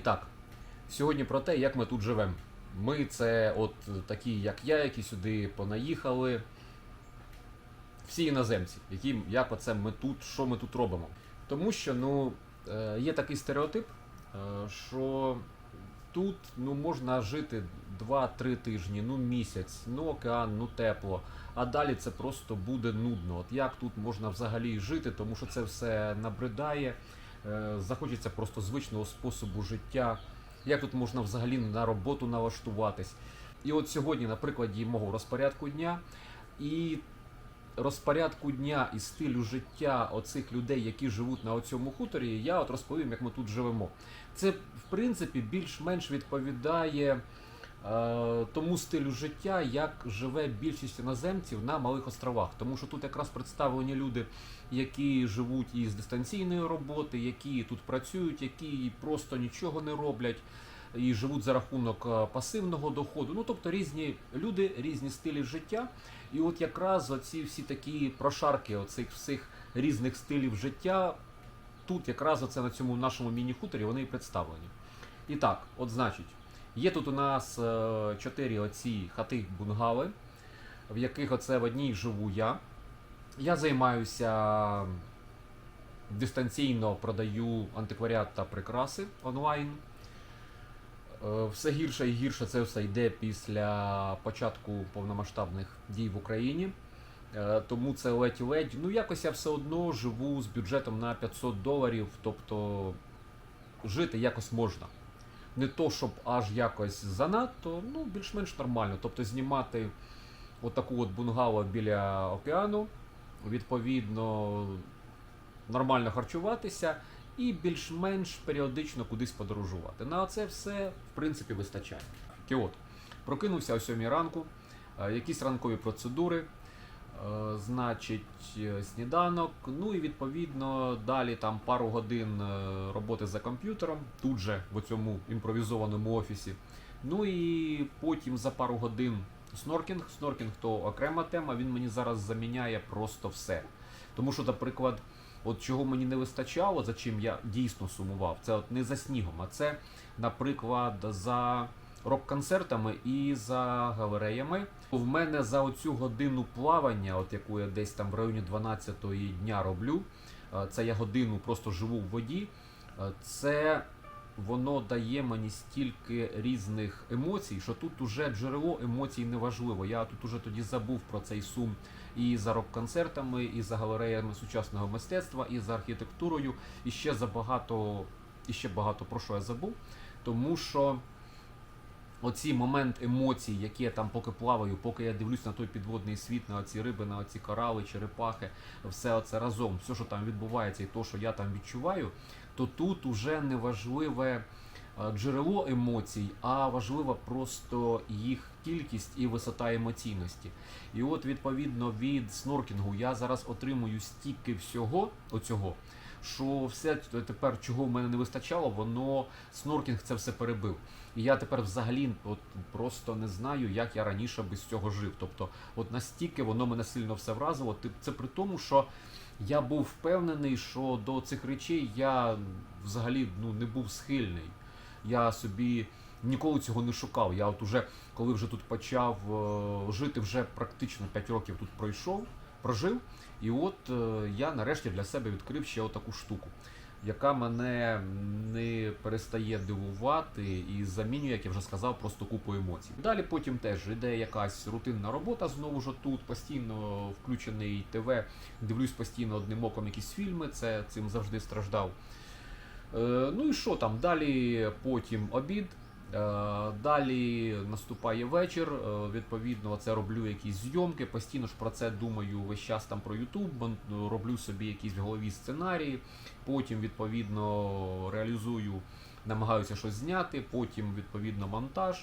І так, сьогодні про те, як ми тут живемо. Ми це от такі, як я, які сюди понаїхали. Всі іноземці, які, як оце ми тут, що ми тут робимо. Тому що ну, е, є такий стереотип, е, що тут ну, можна жити 2-3 тижні, ну місяць, ну океан, ну тепло. А далі це просто буде нудно. От як тут можна взагалі жити, тому що це все набридає, захочеться просто звичного способу життя. Як тут можна взагалі на роботу налаштуватись? І от сьогодні, на прикладі мого розпорядку дня і розпорядку дня і стилю життя оцих людей, які живуть на оцьому хуторі, я от розповім, як ми тут живемо. Це, в принципі, більш-менш відповідає е, тому стилю життя, як живе більшість іноземців на малих островах. Тому що тут якраз представлені люди, які живуть із дистанційної роботи, які тут працюють, які просто нічого не роблять. І живуть за рахунок е, пасивного доходу. Ну тобто різні люди, різні стилі життя. І от якраз оці всі такі прошарки оцих всіх різних стилів життя, тут якраз оце на цьому нашому міні-хуторі вони і представлені. І так, от значить, є тут у нас е, чотири оці хати бунгали, в яких оце в одній живу я. Я займаюся дистанційно продаю антикваріат та прикраси онлайн. Е, Все гірше і гірше це все йде після початку повномасштабних дій в Україні. Е, Тому це ледь-ледь. Ну, якось я все одно живу з бюджетом на 500 доларів, тобто жити якось можна. Не то, щоб аж якось занадто, ну, більш-менш нормально. Тобто знімати отаку от бунгало біля океану, відповідно, нормально харчуватися і більш-менш періодично кудись подорожувати. На це все, в принципі, вистачає. І от, прокинувся о 7 ранку, е, якісь ранкові процедури, значить, е, сніданок, ну і відповідно далі там пару годин е, роботи за комп'ютером, тут же в цьому імпровізованому офісі. Ну і потім за пару годин сноркінг. Сноркінг то окрема тема, він мені зараз заміняє просто все. Тому що, наприклад, от чого мені не вистачало, за чим я дійсно сумував, це от не за снігом, а це, наприклад, за рок-концертами і за галереями. В мене за оцю годину плавання, от яку я десь там в районі 12-ї дня роблю, е, це я годину просто живу в воді. е, Це воно дає мені стільки різних емоцій, що тут уже джерело емоцій не важливо. Я тут уже тоді забув про цей сум і за рок-концертами, і за галереями сучасного мистецтва, і за архітектурою, і ще за багато, і ще багато про що я забув. Тому що оці момент емоцій, які я там поки плаваю, поки я дивлюсь на той підводний світ, на оці риби, на оці корали, черепахи, все це разом, все, що там відбувається, і то, що я там відчуваю, то тут уже не важливе е, джерело емоцій, а важлива просто їх кількість і висота емоційності. І от відповідно від сноркінгу я зараз отримую стільки всього оцього. Що все тепер, чого в мене не вистачало, воно сноркінг це все перебив. І я тепер взагалі от просто не знаю, як я раніше без цього жив. Тобто, от настільки воно мене сильно все вразило. Це при тому, що я був впевнений, що до цих речей я взагалі ну, не був схильний. Я собі ніколи цього не шукав. Я от уже, коли вже тут почав е, жити, вже практично 5 років тут пройшов, прожив. І от е, я нарешті для себе відкрив ще отаку штуку, яка мене не перестає дивувати і замінює, як я вже сказав, просто купу емоцій. Далі потім теж іде якась рутинна робота знову ж тут, постійно включений ТВ, дивлюсь постійно одним оком якісь фільми, це цим завжди страждав. Е, ну і що там? Далі потім обід. Е, Далі наступає вечір. е, Відповідно, це роблю якісь зйомки. Постійно ж про це думаю весь час там про YouTube, роблю собі якісь в голові сценарії. Потім, відповідно, реалізую, намагаюся щось зняти. Потім, відповідно, монтаж.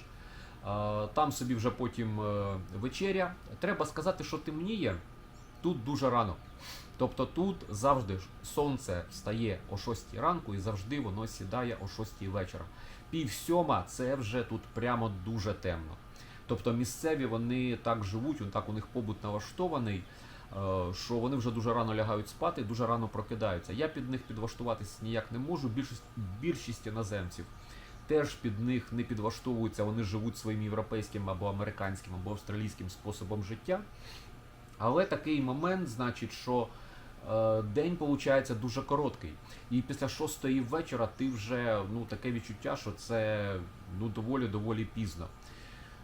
Е, Там собі вже потім вечеря. Треба сказати, що темніє тут дуже рано. Тобто тут завжди сонце встає о 6 ранку і завжди воно сідає о 6 вечора. Пів сьома це вже тут прямо дуже темно. Тобто місцеві вони так живуть, так у них побут налаштований, е, що вони вже дуже рано лягають спати, дуже рано прокидаються. Я під них підлаштуватись ніяк не можу. Більшість, більшість іноземців теж під них не підлаштовуються, вони живуть своїм європейським або американським, або австралійським способом життя. Але такий момент, значить, що день виходить дуже короткий. І після шостої вечора ти вже ну, таке відчуття, що це ну, доволі доволі пізно.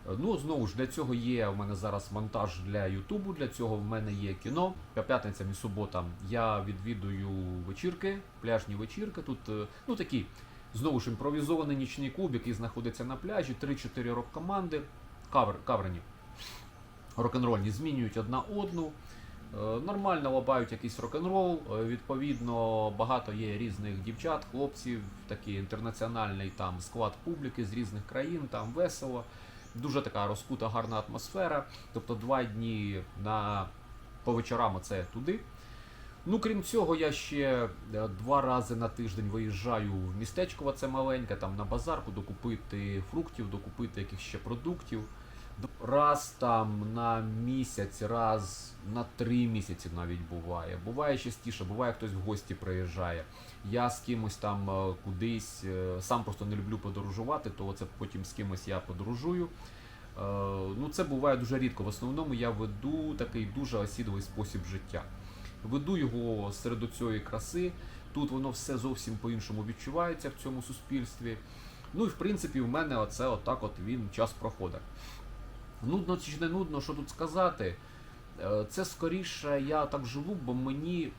Е, Ну, знову ж для цього є у мене зараз монтаж для Ютубу, для цього в мене є кіно. П'ятницям і суботам я відвідую вечірки, пляжні вечірки. Тут е, ну такі знову ж імпровізований нічний клуб, який знаходиться на пляжі, 3-4 рок-команди, кавер, каверні рок-н-рольні змінюють одна одну. Е, Нормально лабають якийсь рок-н-рол. Е, Відповідно, багато є різних дівчат, хлопців, такий інтернаціональний там склад публіки з різних країн, там весело. Дуже така розкута гарна атмосфера. Тобто два дні на по вечорам це туди. Ну, крім цього, я ще е, два рази на тиждень виїжджаю в містечко, це маленьке, там на базарку, докупити фруктів, докупити якихось ще продуктів. Раз там на місяць, раз на три місяці навіть буває. Буває частіше, буває хтось в гості приїжджає. Я з кимось там е, кудись, е, сам просто не люблю подорожувати, то це потім з кимось я подорожую. Е, Ну, це буває дуже рідко. В основному я веду такий дуже осідовий спосіб життя. Веду його серед цієї краси. Тут воно все зовсім по-іншому відчувається в цьому суспільстві. Ну і в принципі в мене оце отак от він час проходить. Нудно чи не нудно, що тут сказати. Е, Це скоріше я так живу, бо мені.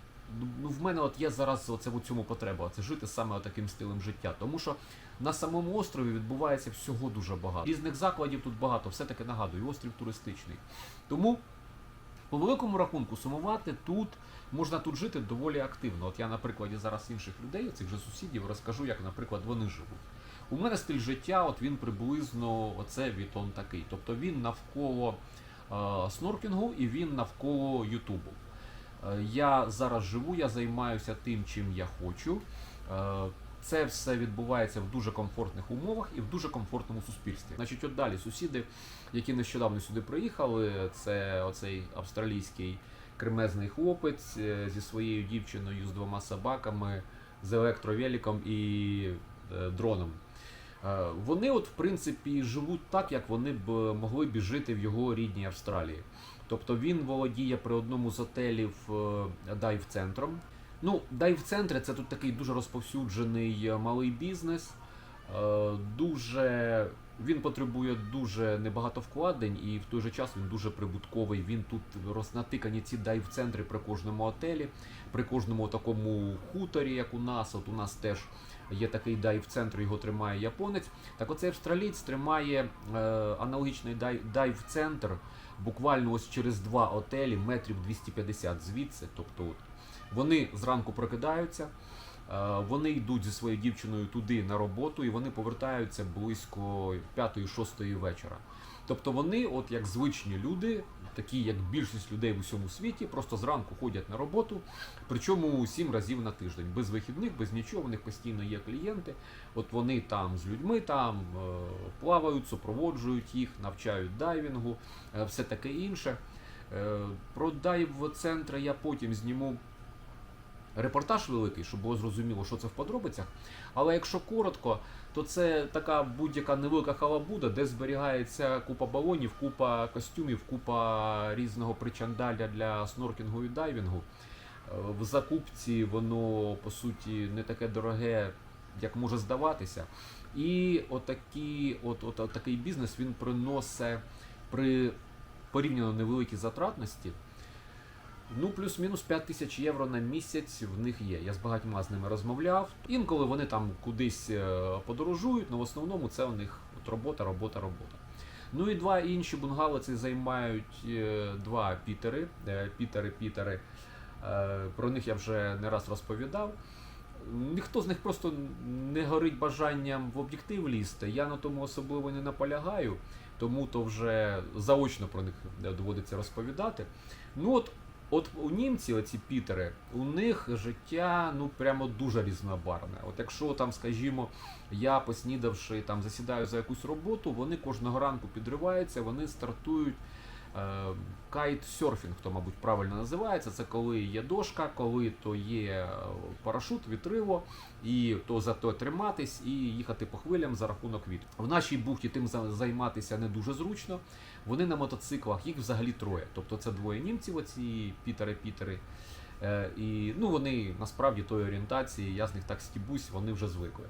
Ну, в мене от є зараз оце в цьому потреба, це жити саме таким стилем життя. Тому що на самому острові відбувається всього дуже багато. Різних закладів тут багато, все-таки нагадую, острів туристичний. Тому, по великому рахунку, сумувати тут можна тут жити доволі активно. От я на прикладі зараз інших людей, цих же сусідів, розкажу, як, наприклад, вони живуть. У мене стиль життя, от він приблизно оце від он такий. Тобто він навколо е, сноркінгу і він навколо Ютубу. Е, я зараз живу, я займаюся тим, чим я хочу. Е, це все відбувається в дуже комфортних умовах і в дуже комфортному суспільстві. Значить, от далі сусіди, які нещодавно сюди приїхали, це оцей австралійський кремезний хлопець е, зі своєю дівчиною з двома собаками, з електровеліком і е, дроном. Е, Вони, от, в принципі, живуть так, як вони б могли б жити в його рідній Австралії. Тобто він володіє при одному з готелів е, дайв-центром. Ну, дайв-центри це тут такий дуже розповсюджений е, малий бізнес. Е, Дуже він потребує дуже небагато вкладень, і в той же час він дуже прибутковий. Він тут рознатикані ці дайв-центри при кожному отелі, при кожному такому хуторі, як у нас. От у нас теж є такий дайв-центр, його тримає японець. Так оцей австралієць тримає е, аналогічний дай- дайв-центр буквально ось через два отелі, метрів 250 звідси. Тобто от, вони зранку прокидаються. Е, Вони йдуть зі своєю дівчиною туди на роботу і вони повертаються близько 5-6 вечора. Тобто вони, от як звичні люди, такі як більшість людей в усьому світі, просто зранку ходять на роботу, причому 7 разів на тиждень, без вихідних, без нічого, у них постійно є клієнти. От вони там з людьми там е, плавають, супроводжують їх, навчають дайвінгу, е, все таке інше. Про дайв-центри я потім зніму репортаж великий, щоб було зрозуміло, що це в подробицях. Але якщо коротко, то це така будь-яка невелика халабуда, де зберігається купа балонів, купа костюмів, купа різного причандаля для сноркінгу і дайвінгу. Е, В закупці воно по суті не таке дороге, як може здаватися. І отакі, от, от, от такий бізнес він приносить при порівняно невеликій затратності. Ну, плюс-мінус 5 тисяч євро на місяць в них є. Я з багатьма з ними розмовляв. Інколи вони там кудись е, подорожують, але в основному це у них тут робота, робота, робота. Ну і два інші бунгало займають е, два пітери. Е, Пітери, пітери. Про них я вже не раз розповідав. Ніхто з них просто не горить бажанням в об'єктив лізти. Я на тому особливо не наполягаю, тому то вже заочно про них доводиться розповідати. Ну от, от у німці, оці пітери, у них життя ну прямо дуже різнобарне. От якщо там, скажімо, я поснідавши там засідаю за якусь роботу, вони кожного ранку підриваються, вони стартують. Е, Кайтсерфінг, то, мабуть, правильно називається. Це коли є дошка, коли то є е, парашут, вітриво, і то за то триматись і їхати по хвилям за рахунок вітру. В нашій бухті тим за- займатися не дуже зручно. Вони на мотоциклах, їх взагалі троє. Тобто це двоє німців, оці пітери-пітери. Е, і ну, вони насправді тої орієнтації, я з них так стібусь, вони вже звикли.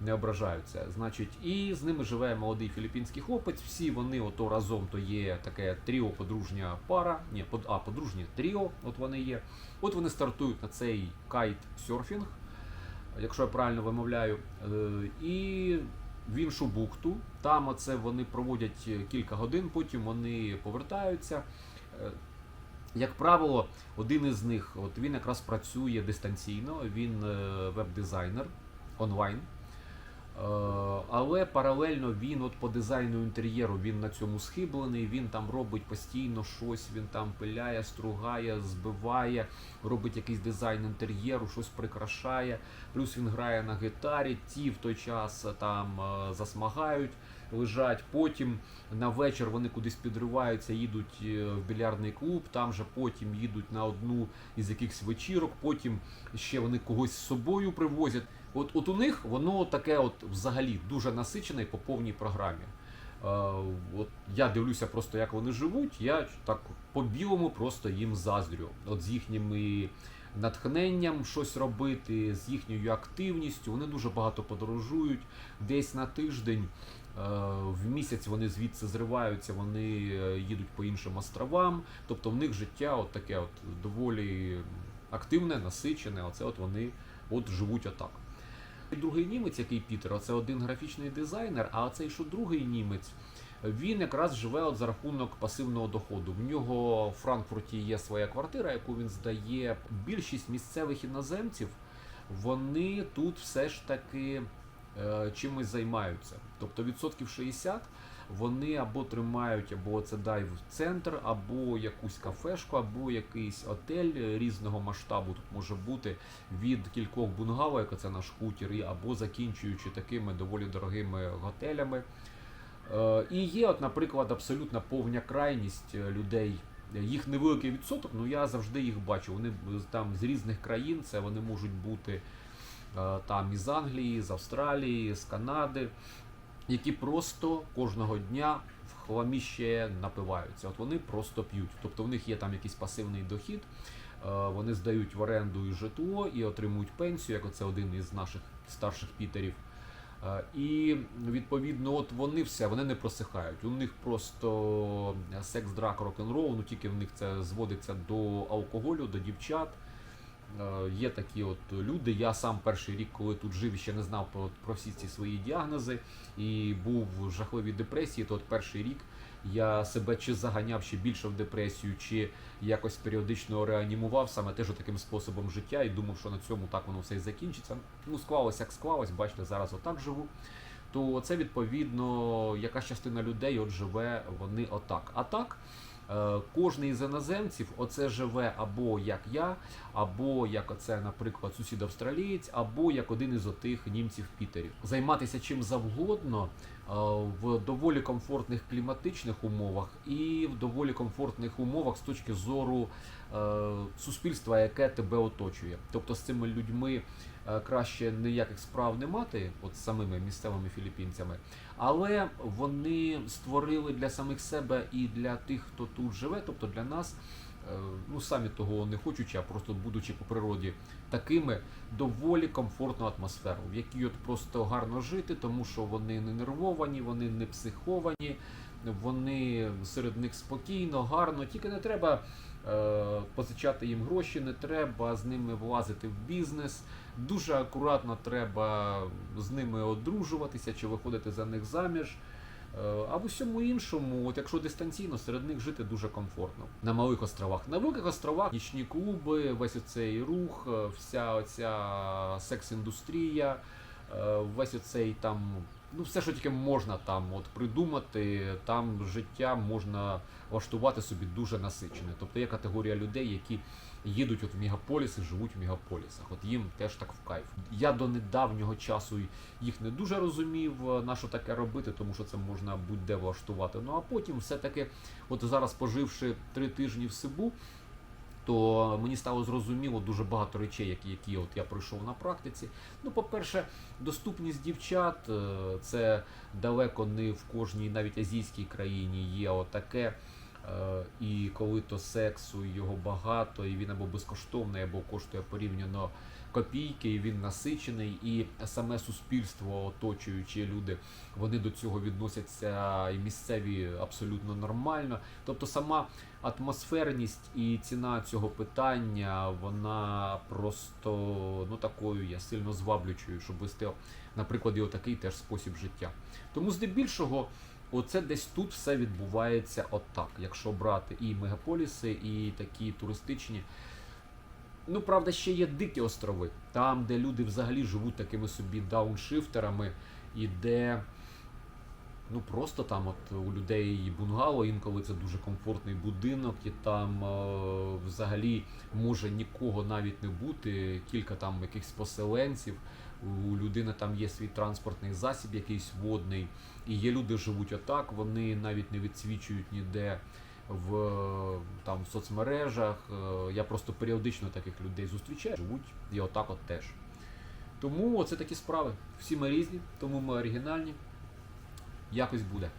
Не ображаються. Значить, і з ними живе молодий філіппінський хлопець. Всі вони ото разом то є таке тріо, подружня пара. Ні, под, а подружнє тріо, от вони є. От вони стартують на цей кайт-серфінг, якщо я правильно вимовляю. Е, І в іншу бухту. Там оце вони проводять кілька годин, потім вони повертаються. Е, Як правило, один із них, от він якраз працює дистанційно, він е, веб-дизайнер онлайн. Е, Але паралельно він от по дизайну інтер'єру він на цьому схиблений, він там робить постійно щось, він там пиляє, стругає, збиває, робить якийсь дизайн інтер'єру, щось прикрашає. Плюс він грає на гітарі, ті в той час е, там е, засмагають, лежать. Потім на вечір вони кудись підриваються, їдуть в більярдний клуб, там же потім їдуть на одну із якихось вечірок, потім ще вони когось з собою привозять. От, от у них воно таке, от взагалі дуже насичене по повній програмі. Е, от я дивлюся просто, як вони живуть. Я так по-білому просто їм заздрю. От з їхніми натхненням щось робити, з їхньою активністю. Вони дуже багато подорожують. Десь на тиждень е, в місяць вони звідси зриваються, вони е, їдуть по іншим островам. Тобто в них життя от таке от доволі активне, насичене. Оце от вони от живуть отак. Другий німець, який Пітер, це один графічний дизайнер, а цей що другий німець, він якраз живе от за рахунок пасивного доходу. В нього в Франкфурті є своя квартира, яку він здає. Більшість місцевих іноземців вони тут все ж таки е, чимось займаються. Тобто відсотків 60 вони або тримають, або це дайв-центр, або якусь кафешку, або якийсь отель різного масштабу. Тут може бути від кількох бунгало, як це наш хутір, або закінчуючи такими доволі дорогими готелями. Е, І є, от, наприклад, абсолютно повня крайність е, людей. Їх невеликий відсоток, але я завжди їх бачу. Вони там з різних країн, це вони можуть бути е, там із Англії, з Австралії, з Канади, які просто кожного дня в хламіще напиваються. От вони просто п'ють. Тобто в них є там якийсь пасивний дохід, е, вони здають в оренду і житло і отримують пенсію, як оце один із наших старших пітерів. Е, І відповідно, от вони все, вони не просихають. У них просто секс, драк, рок-н-рол, ну тільки в них це зводиться до алкоголю, до дівчат. Е, Є такі от люди. Я сам перший рік, коли тут жив, ще не знав про, про всі ці свої діагнози і був в жахливій депресії, то от перший рік я себе чи заганяв ще більше в депресію, чи якось періодично реанімував саме теж таким способом життя і думав, що на цьому так воно все і закінчиться. Ну, склалося як склалось, бачите, зараз отак живу. То це відповідно якась частина людей от живе вони отак. А так, кожний із іноземців оце живе або як я, або як оце, наприклад, сусід австралієць, або як один із отих німців Пітерів. Займатися чим завгодно е, в доволі комфортних кліматичних умовах і в доволі комфортних умовах з точки зору е, суспільства, яке тебе оточує. Тобто з цими людьми е, краще ніяких справ не мати, от самими місцевими філіппінцями, але вони створили для самих себе і для тих, хто тут живе, тобто для нас. е, Ну, самі того не хочучи, а просто будучи по природі такими доволі комфортну атмосферу, в якій от просто гарно жити, тому що вони не нервовані, вони не психовані, вони серед них спокійно, гарно, тільки не треба е, позичати їм гроші не треба, з ними влазити в бізнес. Дуже акуратно треба з ними одружуватися чи виходити за них заміж. Е, А в усьому іншому, от якщо дистанційно, серед них жити дуже комфортно. На малих островах. На великих островах нічні клуби, весь оцей рух, е, вся оця секс-індустрія, е, весь оцей там, ну все, що тільки можна там от придумати, там життя можна влаштувати собі дуже насичене. Тобто є категорія людей, які їдуть от в мегаполіси, живуть в мегаполісах. От їм теж так в кайф. Я до недавнього часу їх не дуже розумів, е, на що таке робити, тому що це можна будь-де влаштувати. Ну а потім все-таки, от зараз поживши три тижні в Сибу, то мені стало зрозуміло дуже багато речей, які, які от я пройшов на практиці. Ну, по-перше, доступність дівчат е, це далеко не в кожній, навіть азійській країні є отаке. Е, І коли то сексу його багато, і він або безкоштовний, або коштує порівняно копійки, і він насичений, і саме суспільство, оточуючі люди, вони до цього відносяться і місцеві абсолютно нормально. Тобто сама атмосферність і ціна цього питання, вона просто ну такою є сильно зваблючою, щоб вести, наприклад, і отакий теж спосіб життя. Тому здебільшого. Оце десь тут все відбувається отак, якщо брати і мегаполіси, і такі туристичні. Ну, правда, ще є дикі острови, там, де люди взагалі живуть такими собі дауншифтерами, і де ну просто там от у людей бунгало, інколи це дуже комфортний будинок, і там е, взагалі може нікого навіть не бути, кілька там якихось поселенців. У людини там є свій транспортний засіб, якийсь водний, і є люди живуть отак, вони навіть не відсвічують ніде в там в соцмережах. Е, Я просто періодично таких людей зустрічаю, живуть і отак от теж. Тому це такі справи. Всі ми різні, тому ми оригінальні. Якось буде.